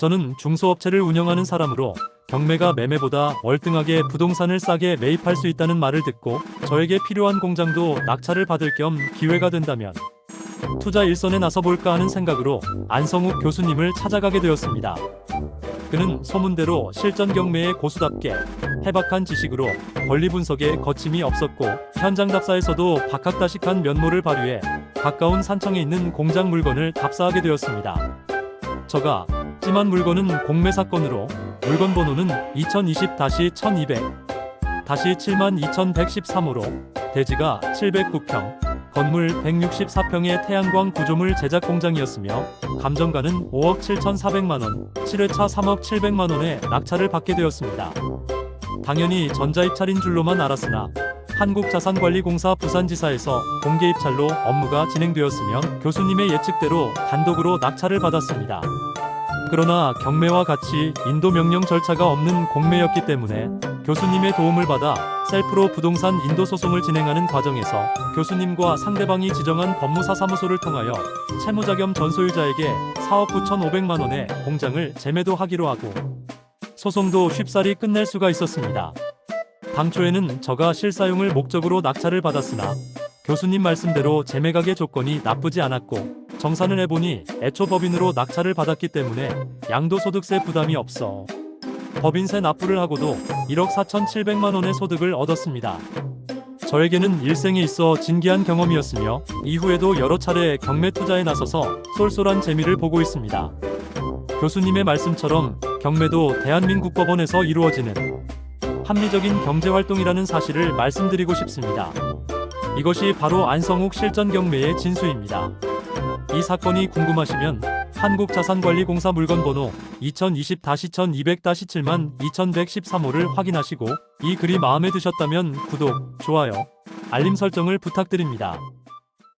저는 중소업체를 운영하는 사람으로 경매가 매매보다 월등하게 부동산을 싸게 매입할 수 있다는 말을 듣고 저에게 필요한 공장도 낙찰을 받을 겸 기회가 된다면 투자 일선에 나서 볼까 하는 생각으로 안성욱 교수님을 찾아가게 되었습니다. 그는 소문대로 실전 경매의 고수답게 해박한 지식으로 권리 분석에 거침이 없었고 현장 답사에서도 박학다식한 면모를 발휘해 가까운 산청에 있는 공장 물건을 답사하게 되었습니다. 저가 찜한 물건은 공매 사건으로 물건 번호는 2020-1200 다시 72,113호로 대지가 709평 건물 164평의 태양광 구조물 제작 공장이었으며 감정가는 5억 7,400만원 7회차 3억 700만원의 낙찰을 받게 되었습니다. 당연히 전자입찰인 줄로만 알았으나 한국자산관리공사 부산지사에서 공개 입찰로 업무가 진행되었으며 교수님의 예측대로 단독으로 낙찰을 받았습니다. 그러나 경매와 같이 인도 명령 절차가 없는 공매였기 때문에 교수님의 도움을 받아 셀프로 부동산 인도 소송을 진행하는 과정에서 교수님과 상대방이 지정한 법무사 사무소를 통하여 채무자 겸 전소유자에게 4억 9,500만 원의 공장을 재매도하기로 하고 소송도 쉽사리 끝낼 수가 있었습니다. 당초에는 저가 실사용을 목적으로 낙찰을 받았으나 교수님 말씀대로 재매각의 조건이 나쁘지 않았고 정산을 해보니 애초 법인으로 낙찰을 받았기 때문에 양도소득세 부담이 없어 법인세 납부를 하고도 1억 4,700만 원의 소득을 얻었습니다. 저에게는 일생에 있어 진기한 경험이었으며 이후에도 여러 차례 경매 투자에 나서서 쏠쏠한 재미를 보고 있습니다. 교수님의 말씀처럼 경매도 대한민국 법원에서 이루어지는 합리적인 경제활동이라는 사실을 말씀드리고 싶습니다. 이것이 바로 안성욱 실전 경매의 진수입니다. 이 사건이 궁금하시면 한국자산관리공사 물건번호 2020-1200-7만 2113호를 확인하시고 이 글이 마음에 드셨다면 구독, 좋아요, 알림 설정을 부탁드립니다.